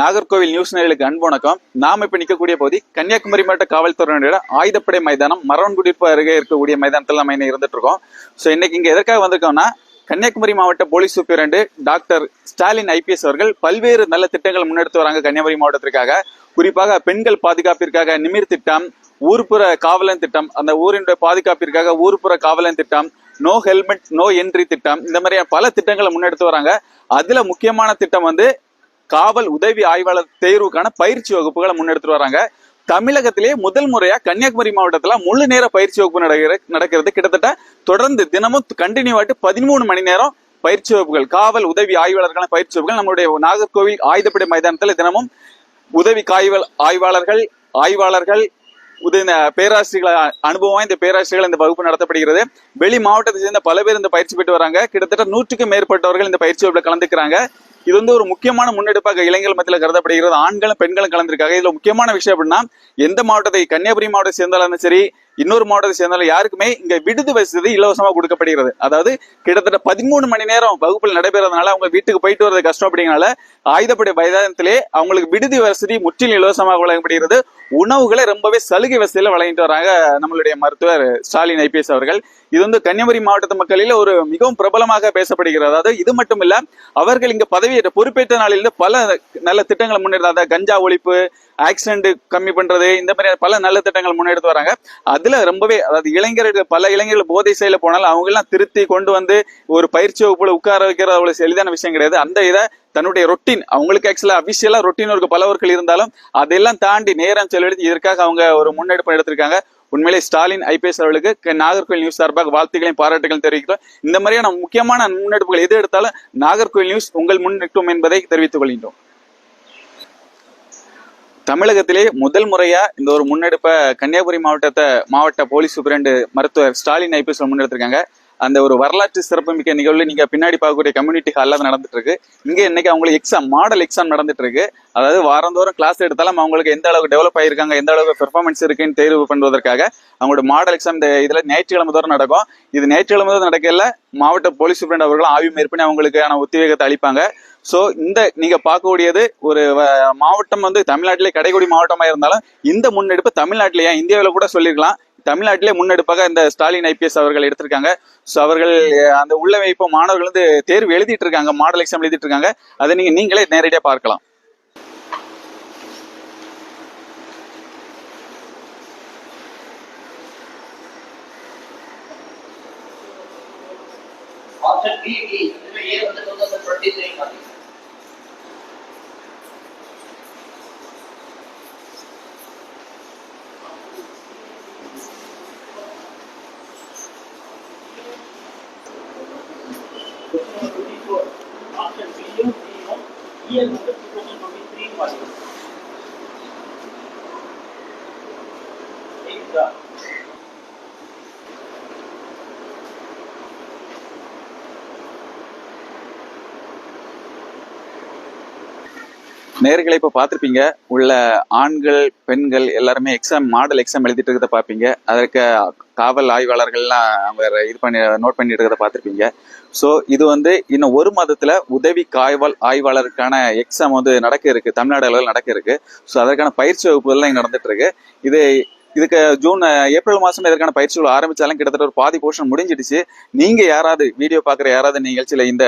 Nagercoil news நேயர்களுக்கு அன்பு வணக்கம். நாம இப்ப நிற்கக்கூடிய பகுதி கன்னியாகுமரி மாவட்ட காவல்துறையினரோட ஆயுதப்படை மைதானம் மரவன்குடிப்பு அருகே இருக்கக்கூடிய மைதானத்தில் நம்ம இன்னும் இருந்துட்டு இருக்கோம். ஸோ இன்னைக்கு இங்க எதற்காக வந்திருக்கோம்னா கன்னியாகுமரி மாவட்ட police superintendent doctor Stalin IPS அவர்கள் பல்வேறு நல்ல திட்டங்கள் முன்னெடுத்து வராங்க கன்னியாகுமரி மாவட்டத்திற்காக. குறிப்பாக பெண்கள் பாதுகாப்பிற்காக நிமிர் திட்டம் ஊர்ப்புற காவலன் திட்டம் அந்த ஊரினுடைய பாதுகாப்பிற்காக ஊர்ப்புற காவலன் திட்டம் நோ ஹெல்மெட் நோ என்ட்ரி திட்டம் இந்த மாதிரியான பல திட்டங்களை முன்னெடுத்து வராங்க. அதுல முக்கியமான திட்டம் வந்து காவல் உதவி ஆய்வாளர் தேர்வுக்கான பயிற்சி வகுப்புகளை முன்னெடுத்துட்டு வராங்க. தமிழகத்திலேயே முதல் முறையா கன்னியாகுமரி மாவட்டத்துல முழு நேர பயிற்சி வகுப்பு நடக்கிற நடக்கிறது. கிட்டத்தட்ட தொடர்ந்து தினமும் கண்டினியூ ஆட்டு பதிமூணு மணி நேரம் பயிற்சி வகுப்புகள் காவல் உதவி ஆய்வாளர்களான பயிற்சி வகுப்புகள். நம்மளுடைய நாகர்கோவில் ஆயுதப்படை மைதானத்துல தினமும் உதவி காய்வல் ஆய்வாளர்கள் ஆய்வாளர்கள் உதவி பேராசிரியர்களை அனுபவம் வாய்ந்த பேராசிரியர்கள் இந்த வகுப்பு நடத்தப்படுகிறது. வெளி மாவட்டத்தை சேர்ந்த பல பேர் இந்த பயிற்சி பெற்று வராங்க. கிட்டத்தட்ட நூற்றுக்கும் மேற்பட்டவர்கள் இந்த பயிற்சி வகுப்புல கலந்துக்கிறாங்க. இது வந்து ஒரு முக்கியமான முன்னெடுப்பாக இளைஞர்கள் மத்தியில் கருதப்படுகிறது. ஆண்களும் பெண்களும் கலந்திருக்காங்க. இதுல முக்கியமான விஷயம் அப்படின்னா எந்த மாவட்டத்தை கன்னியாகுமரி மாவட்டத்தை சேர்ந்தாலும் சரி இன்னொரு மாவட்டத்தை சேர்ந்தாலும் யாருக்குமே இங்க விடுதி வசதி இலவசமா கொடுக்கப்படுகிறது. அதாவது கிட்டத்தட்ட பதிமூணு மணி நேரம் வகுப்பில் நடைபெறதுனால அவங்க வீட்டுக்கு போயிட்டு வரது கஷ்டம் அப்படிங்கனால ஆயுதப்படை மைதானத்திலே அவங்களுக்கு விடுதி வசதி முற்றிலும் இலவசமாக வழங்கப்படுகிறது. உணவுகளை ரொம்பவே சலுகை வசதியில் வழங்கிட்டு வராங்க நம்மளுடைய மருத்துவர் ஸ்டாலின் ஐபிஎஸ் அவர்கள். இது வந்து கன்னியாகுமரி மாவட்டத்து மக்களில் ஒரு மிகவும் பிரபலமாக பேசப்படுகிறது. அதாவது இது மட்டும் இல்ல அவர்கள் இங்க பதவியேற்ற பொறுப்பேற்ற நாளிலிருந்து பல நல்ல திட்டங்களை முன்னெடுத்த கஞ்சா ஒழிப்பு ஆக்சிடென்ட் கம்மி பண்றது இந்த மாதிரி பல நல்ல திட்டங்கள் முன்னெடுத்து வராங்க. அதுல ரொம்பவே அதாவது இளைஞர்கள் பல இளைஞர்கள் போதை செயல போனாலும் அவங்க எல்லாம் திருத்தி கொண்டு வந்து ஒரு பயிற்சி வகுப்புல உட்கார வைக்கிறது அவ்வளவு எளிதான விஷயம் கிடையாது. அந்த இதை தன்னுடைய ரொட்டீன் அவங்களுக்கு ஆக்சுவலா அபிஷியலா ரொட்டீன் ஒரு பலவர்கள் இருந்தாலும் அதெல்லாம் தாண்டி நேரம் செலவழித்து இதற்காக அவங்க ஒரு முன்னெடுப்பு எடுத்திருக்காங்க. உண்மையிலே ஸ்டாலின் ஐபிஎஸ் அவர்களுக்கு நாகர்கோவில் நியூஸ் சார்பாக வாழ்த்துக்களையும் பாராட்டுகளையும் தெரிவிக்கிறோம். இந்த மாதிரியான முக்கியமான முன்னெடுப்புகள் எது எடுத்தாலும் நாகர்கோவில் நியூஸ் உங்கள் முன் நிற்கும் என்பதை தெரிவித்துக் கொள்கின்றோம். தமிழகத்திலே முதல் முறையா இந்த ஒரு முன்னெடுப்பை கன்னியாகுமரி மாவட்டத்தை மாவட்ட போலீஸ் சூப்பரண்டு மருத்துவர் ஸ்டாலின் ஐபிஎஸ் முன்னெடுத்திருக்காங்க. அந்த ஒரு வரலாற்று சிறப்புமிக்க நிகழ்வு நீங்க பின்னாடி பார்க்கக்கூடிய கம்யூனிட்டி ஹாலில் தான் நடந்துட்டு இருக்கு இங்க இன்னைக்கு அவங்களுக்கு எக்ஸாம் மாடல் எக்ஸாம் நடந்துட்டு இருக்கு அதாவது வாரந்தோறும் கிளாஸ் எடுத்தாலும் அவங்களுக்கு எந்த அளவுக்கு டெவலப் ஆயிருக்காங்க எந்த அளவுக்கு பெர்ஃபார்மன்ஸ் இருக்குன்னு தேர்வு பண்ணுவதற்காக அவங்களோட மாடல் எக்ஸாம் இந்த இதுல ஞாயிற்றுக்கிழமை தோறும் நடக்கும். இது ஞாயிற்றுக்கிழமை தோறும் நடக்கல மாவட்ட போலீஸ் சூப்ரண்ட் அவர்களும் ஆய்வு மேற்படி அவங்களுக்கான உத்வேகத்தை அளிப்பாங்க. ஸோ இந்த நீங்க பார்க்கக்கூடியது ஒரு மாவட்டம் வந்து தமிழ்நாட்டிலே கடைக்குடி மாவட்டமா இருந்தாலும் இந்த முன்னெடுப்பு தமிழ்நாட்டிலேயே இந்தியாவில் கூட சொல்லியிருக்கலாம். தமிழ்நாட்டிலே முன்னெடுப்பாக இந்த ஸ்டாலின் ஐபிஎஸ் அவர்கள் எடுத்திருக்காங்க. ஸோ அவர்கள் அந்த உள்ளமைப்பு இப்போ மாணவர்கள் வந்து தேர்வு எழுதிட்டு இருக்காங்க. மாடல் எக்ஸாம் எழுதிட்டு இருக்காங்க. அதை நீங்க நீங்களே நேரடியாக பார்க்கலாம். ஆப்ஷன் பி இதுல ஏ வந்து டூ தௌசண்ட் டுவெண்ட்டி த்ரீ பாத்தீங்க y நேர்களை இப்போ பார்த்துருப்பீங்க. உள்ள ஆண்கள் பெண்கள் எல்லாருமே எக்ஸாம் மாடல் எக்ஸாம் எழுதிட்டு இருக்கிறத பார்ப்பீங்க. அதற்கு காவல் ஆய்வாளர்கள்லாம் அவங்க இது பண்ணி நோட் பண்ணிட்டு இருக்கிறத பார்த்துருப்பீங்க. ஸோ இது வந்து இன்னும் ஒரு மாதத்தில் உதவி காவல் ஆய்வாளருக்கான எக்ஸாம் வந்து நடக்க இருக்கு. தமிழ்நாடு அளவில் நடக்க இருக்கு. ஸோ அதற்கான பயிற்சி வகுப்புகள்லாம் இங்கே நடந்துட்டு இருக்கு. இது இதுக்கு ஜூன் ஏப்ரல் மாசம் இதற்கான பயிற்சிகள் ஆரம்பிச்சாலும் கிட்டத்தட்ட ஒரு பாதி போர்ஷன் முடிஞ்சிடுச்சு. நீங்க யாராவது வீடியோ பார்க்குற யாராவது நிகழ்ச்சியில இந்த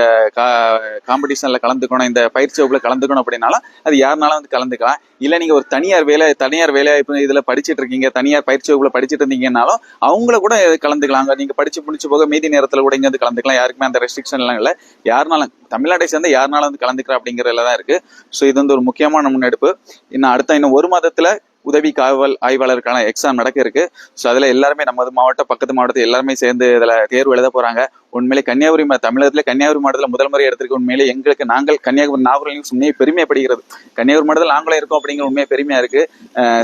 காம்படிஷன்ல கலந்துக்கணும் இந்த பயிற்சி வகுப்புல கலந்துக்கணும் அப்படின்னாலும் அது யாருனாலும் வந்து கலந்துக்கலாம். இல்ல நீங்க ஒரு தனியார் வேலை தனியார் வேலை இப்போ இதுல படிச்சிட்டு இருக்கீங்க தனியார் பயிற்சி வகுப்புல படிச்சுட்டு இருந்தீங்கன்னாலும் அவங்கள கூட கலந்துக்கலாங்க கலந்துக்கலாம். நீங்க படிச்சு முடிச்சு போக மீதி நேரத்துல கூட இங்க வந்து கலந்துக்கலாம். யாருக்குமே அந்த ரெஸ்ட்ரிக்ஷன் எல்லாம் இல்ல. யாருனாலும் தமிழ்நாட்டை சேர்ந்த யாருனாலும் வந்து கலந்துக்கிறா அப்படிங்கறதுல தான் இருக்கு. ஸோ இது வந்து ஒரு முக்கியமான முன்னெடுப்பு. இன்னும் அடுத்த இன்னும் ஒரு மாதத்துல உதவி காவல் ஆய்வாளருக்கான எக்ஸாம் நடக்க இருக்கு. ஸோ அதில் எல்லாருமே நமது மாவட்டம் பக்கத்து மாவட்டத்தில் எல்லாருமே சேர்ந்து இதில் தேர்வு எழுத போகிறாங்க உண்மையிலே கன்னியாகுமரி தமிழகத்தில் கன்னியாகுமரி மாவட்டத்தில் முதல் முறை எடுத்திருக்க உண்மையிலே எங்களுக்கு நாங்கள் கன்னியாகுமரி நாகூரில் நியூஸ் உண்மையை பெருமைப்படுகிறது. கன்னியாகுமரி மாவட்டத்தில் நாங்களும் இருக்கோம் அப்படிங்கிற உண்மையை பெருமையா இருக்கு.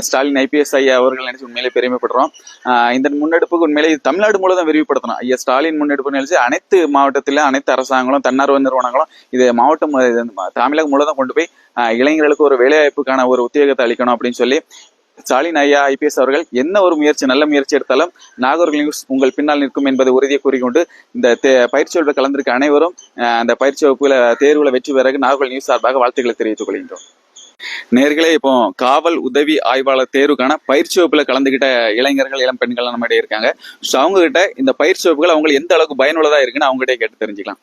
ஸ்டாலின் ஐபிஎஸ் ஐயா அவர்கள் நினைச்சு உண்மையிலே பெருமைப்படுறோம். இந்த முன்னெடுப்புக்கு உண்மையிலே தமிழ்நாடு முழுவதும் விரிவுபடுத்தணும். ஐயா ஸ்டாலின் முன்னெடுப்பு நினைச்சு அனைத்து மாவட்டத்தில் அனைத்து அரசாங்கங்களும் தன்னார்வ நிறுவனங்களும் இது மாவட்டம் தமிழகம் முழுவதும் கொண்டு போய் இளைஞர்களுக்கு ஒரு வேலைவாய்ப்புக்கான ஒரு உத்தியோகத்தை அளிக்கணும் அப்படின்னு சொல்லி ஸ்டாலின் ஐயா ஐபிஎஸ் அவர்கள் என்ன ஒரு முயற்சி நல்ல முயற்சி எடுத்தாலும் நாகர்கோவில் நியூஸ் உங்கள் பின்னால் நிற்கும் என்பதை உறுதியை கூறிக்கொண்டு இந்த பயிற்சி வகுப்பில் கலந்திருக்க அனைவரும் அந்த பயிற்சி வகுப்புல தேர்வுல வெற்றி பெற நாகர்கோவில் நியூஸ் சார்பாக வாழ்த்துக்களை தெரிவித்துக் கொள்கின்றோம். நேர்களே இப்போ காவல் உதவி ஆய்வாளர் தேர்வுக்கான பயிற்சி வகுப்புல கலந்துகிட்ட இளைஞர்கள் இளம் பெண்கள் நம்ம இருக்காங்க. ஸோ அவங்க கிட்ட இந்த பயிற்சி வகுப்புகள் அவங்களுக்கு எந்த அளவுக்கு பயனுள்ளதா இருக்குன்னு அவங்க கிட்டே தெரிஞ்சுக்கலாம்.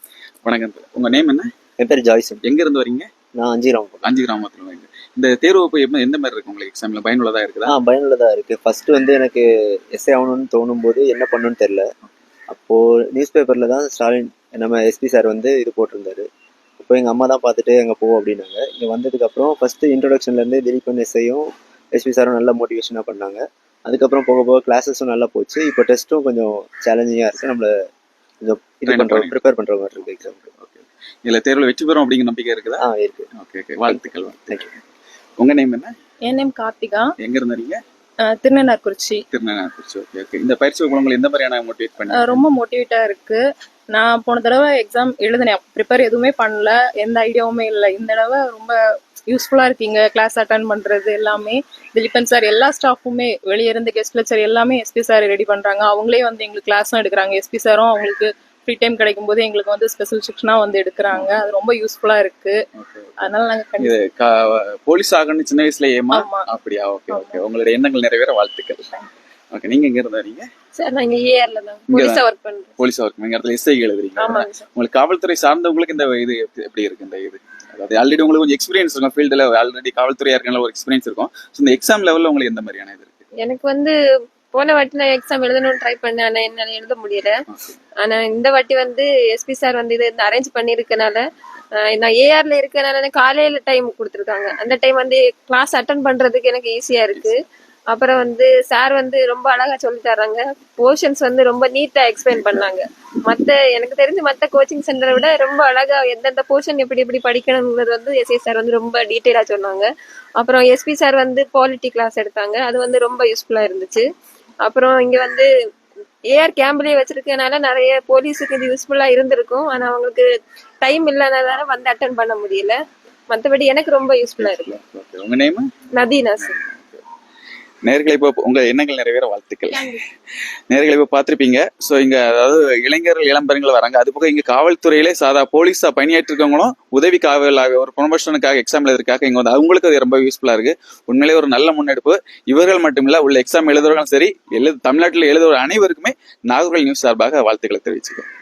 வணக்கம். உங்க நேம் என்ன? என் பேர் ஜாய்சன். எங்க இருந்து வரீங்க? நான் அஞ்சிராம் அஞ்சு கிராமத்துல இந்த தேர்வு வகுப்பு எப்ப- எந்த மாதிரி இருக்கு உங்களுக்கு எக்ஸாம்ல பயனுள்ளதா இருக்குதா? ஆ பயனுள்ளதா இருக்கு. ஃபர்ஸ்ட் வந்து எனக்கு எஸ்ஏ ஆகணும்னு தோணும் போது என்ன பண்ணணும்னு தெரியல. அப்போ நியூஸ் பேப்பர்ல தான் ஸ்டாலின் நம்ம எஸ்பி சார் வந்து இது போட்டிருந்தாரு. இப்போ எங்க அம்மா தான் பார்த்துட்டு அங்க போ அப்படின்னாங்க. இங்க வந்ததுக்கு அப்புறம் ஃபர்ஸ்ட் இன்ட்ரோடக்ஷன்ல இருந்து திலீபன் எஸ்ஐயும் எஸ்பி சாரும் நல்ல மோட்டிவேஷனா பண்ணாங்க. அதுக்கப்புறம் போக போக கிளாஸஸும் நல்லா போச்சு. இப்போ டெஸ்ட்டும் கொஞ்சம் சேலஞ்சிங்கா இருக்கு. நம்மள கொஞ்சம் இது Train பண்றோம் பண்ணி. ப்ரிப்பேர் பண்ற மாதிரி இருக்கு எக்ஸாமுக்கு இதுல தேர்வுல வெற்றி பெறும் அப்படிங்கிற நம்பிக்கை இருக்குதா? ஆ இருக்கு. ஓகே ஓகே வாழ்த்துக்கள் வாழ்த்துக்கள். உங்க நேம் என்ன? என் நேம் கார்த்திகா. எங்க இருந்தீங்க திருநெல்வேலிக்குறிச்சி திருநெல்வேலி ஓகே ஓகே இந்த பயிற்சி உங்களுக்கு எந்த மாதிரியான மோட்டிவேட் பண்ணி ரொம்ப மோட்டிவேட்டா இருக்கு. நான் போன தடவை எக்ஸாம் எழுதினேன். ப்ரிப்பேர் எதுவுமே பண்ணல. எந்த ஐடியாவுமே இல்லை. இந்த தடவை ரொம்ப யூஸ்ஃபுல்லா இருக்கீங்க. கிளாஸ் அட்டன் பண்றது எல்லாமே. திலீபன் சார் எல்லா ஸ்டாஃபுமே வெளியே இருந்து கெஸ்ட் லெக்சர் எல்லாமே எஸ்பி சார் ரெடி பண்றாங்க. அவங்களே வந்து எங்களுக்கு கிளாஸும் எடுக்கிறாங்க. எஸ்பி சாரும் அவங்களுக்கு ஃப்ரீ டைம் கிடைக்கும் போது எங்களுக்கு வந்து ஸ்பெஷல் செக்ஷனா வந்து எடுக்கிறாங்க. அது ரொம்ப யூஸ்ஃபுல்லா இருக்கு. அதனால நாங்க கா- போலீஸ் ஆகணும்னு சின்ன வயசுல ஏமா. அப்படியா? ஓகே ஓகே உங்களுடைய எண்ணங்கள் நிறைவேற வாழ்த்துக்கள். ஓகே நீங்க எங்க இருந்து வரீங்க? சார் நான் இங்க ஏஆர்ல தான். போலீஸா ஒர்க் பண்றேன். போலீஸ் ஒர்க் இந்த இடத்துல எஸ்ஐ எழுதுறீங்க. உங்களுக்கு காவல்துறை சார்ந்தவங்களுக்கு இந்த இது எப்படி- எப்படி இருக்கு? இந்த இது. அதாவது ஆல்ரெடி உங்களுக்கு கொஞ்சம் எக்ஸ்பீரியன்ஸ் இருக்கும். ஃபீல்டில் ஆல்ரெடி காவல்துறையா இருக்கனால ஒரு எக்ஸ்பீரியன்ஸ் இருக்கும். ஸோ இந்த எக்ஸாம் லெவலில் உங்களுக்கு எந்த மாதிரியான இது இருக்கு? எனக்கு வந்து போன வாட்டி நான் எக்ஸாம் எழுதணும்னு ட்ரை பண்ணேன். ஆனா என்னால எழுத முடியல. ஆனா இந்த வாட்டி வந்து எஸ்பி சார் வந்து இது அரேஞ்ச் பண்ணிருக்கனால நான் ஏஆர்ல இருக்கனால காலையில டைம் கொடுத்துருக்காங்க. அந்த டைம் வந்து கிளாஸ் அட்டன் பண்றதுக்கு எனக்கு ஈஸியா இருக்கு. அப்புறம் வந்து சார் வந்து ரொம்ப அழகா சொல்லி தர்றாங்க. போர்ஷன்ஸ் வந்து ரொம்ப நீட்டா எக்ஸ்பிளைன் பண்ணாங்க. மத்த எனக்கு தெரிஞ்சு மத்த கோச்சிங் சென்டரை விட ரொம்ப அழகா எந்தெந்த போர்ஷன் எப்படி எப்படி படிக்கணுங்கிறது வந்து எஸ்ஐ சார் வந்து ரொம்ப டீட்டெயிலா சொன்னாங்க. அப்புறம் எஸ்பி சார் வந்து பாலிட்டி கிளாஸ் எடுத்தாங்க. அது வந்து ரொம்ப யூஸ்ஃபுல்லா இருந்துச்சு. அப்புறம் இங்க வந்து ஏஆர் கேம்ப்லயே வச்சிருக்கனால நிறைய போலீஸுக்கு இது யூஸ்ஃபுல்லா இருந்திருக்கும். ஆனா அவங்களுக்கு டைம் இல்லாததால வந்து அட்டன் பண்ண முடியல. மத்தபடி எனக்கு ரொம்ப யூஸ்ஃபுல்லா இருக்கு. உங்க நேம் நதீனா சார். நேர்களை இப்போ உங்க எண்ணங்கள் நிறைவேற வாழ்த்துக்கள். நேர்களை இப்போ பார்த்திருப்பீங்க. ஸோ இங்க அதாவது இளைஞர்கள் இளம்பெண்கள் வராங்க. அது போக இங்க காவல்துறையிலே சாதா போலீஸா பணியாற்றிருக்கவங்களும் உதவி காவல் ஆகிய ஒரு ப்ரொமோஷனுக்காக எக்ஸாம் எழுதுறதுக்காக இங்க வந்து அவங்களுக்கு அது ரொம்ப யூஸ்ஃபுல்லா இருக்கு. உண்மையிலே ஒரு நல்ல முன்னெடுப்பு. இவர்கள் மட்டுமில்ல உள்ள எக்ஸாம் எழுதுறவங்களும் சரி எழுது தமிழ்நாட்டில் எழுதுகிற அனைவருக்குமே நாகர்கோவில் நியூஸ் சார்பாக வாழ்த்துக்களை தெரிவிச்சுக்கிறோம்.